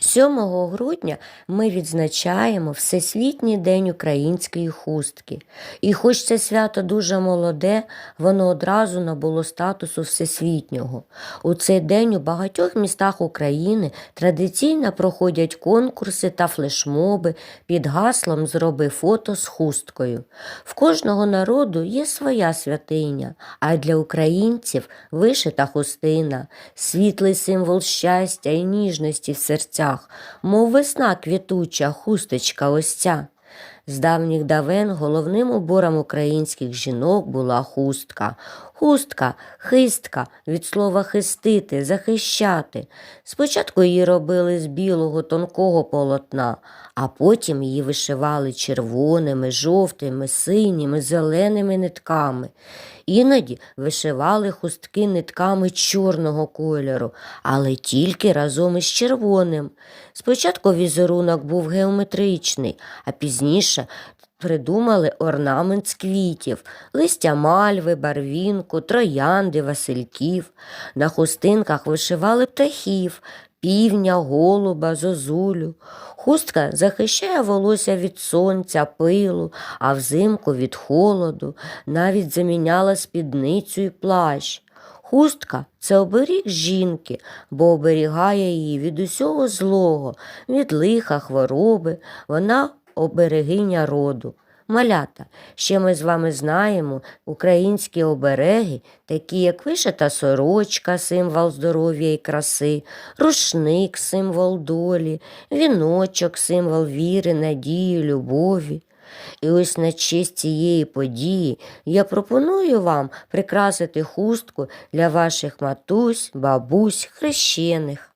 7 грудня ми відзначаємо Всесвітній день української хустки. І хоч це свято дуже молоде, воно одразу набуло статусу всесвітнього. У цей день у багатьох містах України традиційно проходять конкурси та флешмоби під гаслом Зроби фото з хусткою. В кожного народу є своя святиня, а для українців вишита хустина, світлий символ щастя і ніжності в серцях, мов весна квітуча, хусточка ось ця. З давніх давен головним убором українських жінок була хустка. Хустка, хистка від слова хистити, захищати. Спочатку її робили з білого тонкого полотна, а потім її вишивали червоними, жовтими, синіми, зеленими нитками. Іноді вишивали хустки нитками чорного кольору, але тільки разом із червоним. Спочатку візерунок був геометричний, а пізніше придумали орнамент з квітів, листя мальви, барвінку, троянди, васильків. На хустинках вишивали птахів, півня, голуба, зозулю. Хустка захищає волосся від сонця, пилу, а взимку від холоду, навіть заміняла спідницю і плащ. Хустка це оберіг жінки, бо оберігає її від усього злого, від лиха, хвороби. Вона оберегиня роду. Малята, ще ми з вами знаємо українські обереги, такі як вишита сорочка, символ здоров'я і краси, рушник, символ долі, віночок, символ віри, надії, любові. І ось на честь цієї події я пропоную вам прикрасити хустку для ваших матусь, бабусь, хрещених.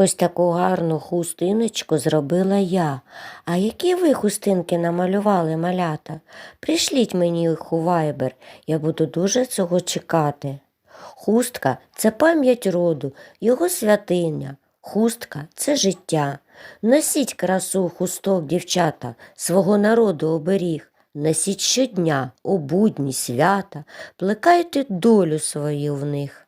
Ось таку гарну хустиночку зробила я. А які ви хустинки намалювали, малята? Прийшліть мені їх у вайбер, я буду дуже цього чекати. Хустка це пам'ять роду, його святиня. Хустка це життя. Носіть красу хусток, дівчата, свого народу оберіг. Носіть щодня, у будні, свята, плекайте долю свою в них.